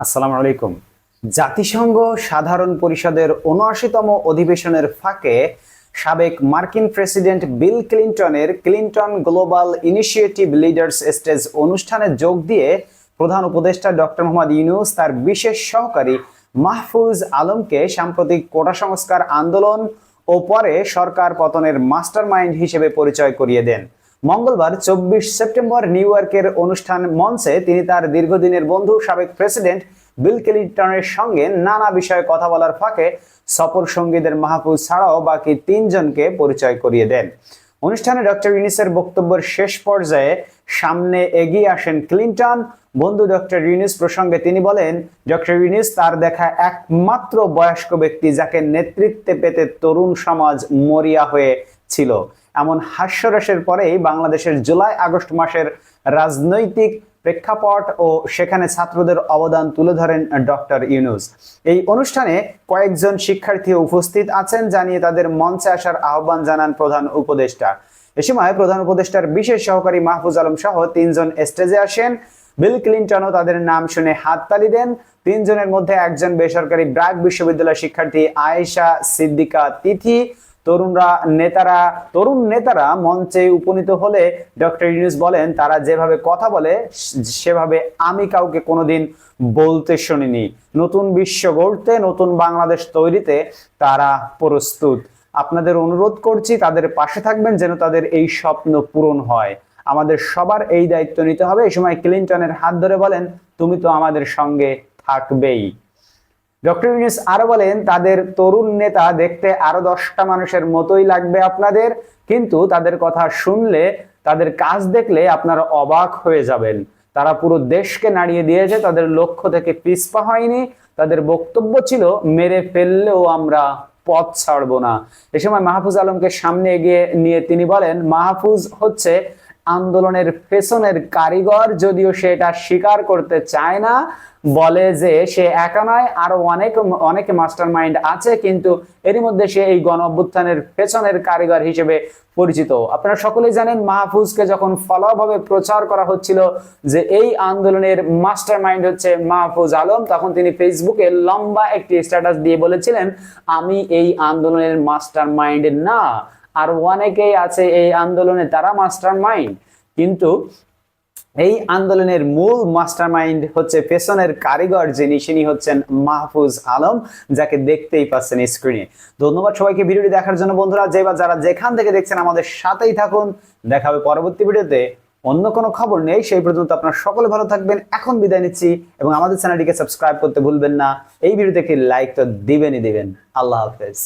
আসসালামু আলাইকুম। জাতিসংঘ সাধারণ পরিষদের উনআশিতম অধিবেশনের ফাঁকে সাবেক মার্কিন president Bill ক্লিন্টনের Clinton global initiative leaders stage অনুষ্ঠানে যোগ দিয়ে প্রধান উপদেষ্টা ডক্টর মোহাম্মদ ইউনুস তার বিশেষ সহকারী মাহফুজ আলমকে সাম্প্রতিক কোটা সংস্কার আন্দোলন ও পরে সরকার পতনের মাস্টারমাইন্ড হিসেবে পরিচয় করিয়ে দেন। মঙ্গলবার চব্বিশ সেপ্টেম্বর নিউ ইয়র্কের অনুষ্ঠান মঞ্চে তিনি তার দীর্ঘদিনের বন্ধু, সাবেক প্রেসিডেন্ট বিল ক্লিন্টনের সঙ্গে নানা বিষয়ে কথা বলার ফাঁকে সফর সঙ্গীদের মাহফুজ ছাড়াও বাকি তিনজনকে পরিচয় করিয়ে দেন। অনুষ্ঠানে ডক্টর ইউনিসের বক্তব্যের শেষ পর্যায়ে সামনে এগিয়ে আসেন ক্লিন্টন। বন্ধু ডক্টর ইউনিস প্রসঙ্গে তিনি বলেন, ডক্টর ইউনিস, তার দেখা একমাত্র বয়স্ক ব্যক্তি যাকে নেতৃত্বে পেতে তরুণ সমাজ মরিয়া হয়ে ছিল এমন হাস্যরসের পরেই বাংলাদেশের জুলাই আগস্ট মাসের রাজনৈতিক প্রেক্ষাপট ও সেখানে ছাত্রদের অবদান তুলে ধরেন ডক্টর ইউনুস। এই অনুষ্ঠানে কয়েকজন শিক্ষার্থী উপস্থিত আছেন জানিয়ে তাদের মঞ্চে আসার আহ্বান জানান প্রধান উপদেষ্টা। এ সময় প্রধান উপদেষ্টার বিশেষ সহকারী মাহফুজ আলম সহ তিনজন স্টেজে আসেন। বিল ক্লিন্টনও তাদের নাম শুনে হাততালি দেন। তিনজনের মধ্যে একজন বেসরকারি ব্র্যাক বিশ্ববিদ্যালয় শিক্ষার্থী আয়েশা সিদ্দিকা তিথি তরুণরা, নেতারা, তরুণ নেতারা মঞ্চে উপনীত হলে ডক্টর ইউনুস বলেন, তারা যেভাবে কথা বলে, সেভাবে আমি কাউকে কোনোদিন বলতে শুনিনি। নতুন বিশ্ব গড়তে, নতুন বাংলাদেশ তৈরিতে তারা প্রস্তুত। আপনাদের অনুরোধ করছি, তাদের পাশে থাকবেন যেন তাদের এই স্বপ্ন পূরণ হয়। আমাদের সবার এই দায়িত্ব নিতে হবে। এই সময় ক্লিন্টনের হাত ধরে বলেন, তুমি তো আমাদের সঙ্গে থাকবেই। ডক্টর ইউনুস আরও বলেন, তাদের তরুণ নেতা দেখতে আরও দশটা মানুষের মতোই লাগবে আপনাদের, কিন্তু তাদের কথা শুনলে, তাদের কাজ দেখলে আপনারা অবাক হয়ে যাবেন। তারা পুরো দেশকে নাড়িয়ে দিয়েছে, তাদের লক্ষ্য থেকে পিছপা হয়নি, তাদের বক্তব্য ছিল, মেরে ফেললেও আমরা পথ ছাড়বো না। এ সময় মাহফুজ আলমকে সামনে এগিয়ে নিয়ে তিনি বলেন, মাহফুজ হচ্ছে আন্দোলনের পেছনের কারিগর যদিও সে এটা স্বীকার করতে চায় না, বলে যে সে একা নয়, আরও অনেক অনেক মাস্টার মাইন্ড আছে, কিন্তু এরই মধ্যে সে এই গণ অভ্যুত্থানের পেছনের কারিগর হিসেবে পরিচিত। আপনারা সকলেই জানেন মাহফুজকে যখন ফলাভাবে প্রচার করা হচ্ছিল যে এই আন্দোলনের মাস্টার মাইন্ড হচ্ছে মাহফুজ আলম, তখন তিনি ফেসবুকে লম্বা একটি স্ট্যাটাস দিয়ে বলেছিলেন, আমি এই আন্দোলনের মাস্টার মাইন্ড না। আর অনেকেই আছে এই আন্দোলনে, তারা মাস্টার মাইন্ড কিন্তু এই আন্দোলনের মূল মাস্টার মাইন্ড হচ্ছে পেছনের কারিগর যিনি তিনি হচ্ছেন মাহফুজ আলম, যাকে দেখতেই পাচ্ছেন স্ক্রিনে। ধন্যবাদ সবাইকে ভিডিওটি দেখার জন্য বন্ধুরা। যে বা যারা যেখান থেকে দেখছেন আমাদের সাথেই থাকুন। দেখা হবে পরবর্তী ভিডিওতে। অন্য কোনো খবর নেই, সেই পর্যন্ত আপনারা সকলে ভালো থাকবেন। এখন বিদায় নিচ্ছি এবং আমাদের চ্যানেলটিকে সাবস্ক্রাইব করতে ভুলবেন না। এই ভিডিওতে একটি লাইক তো দিবেনই দিবেন। আল্লাহ হাফেজ।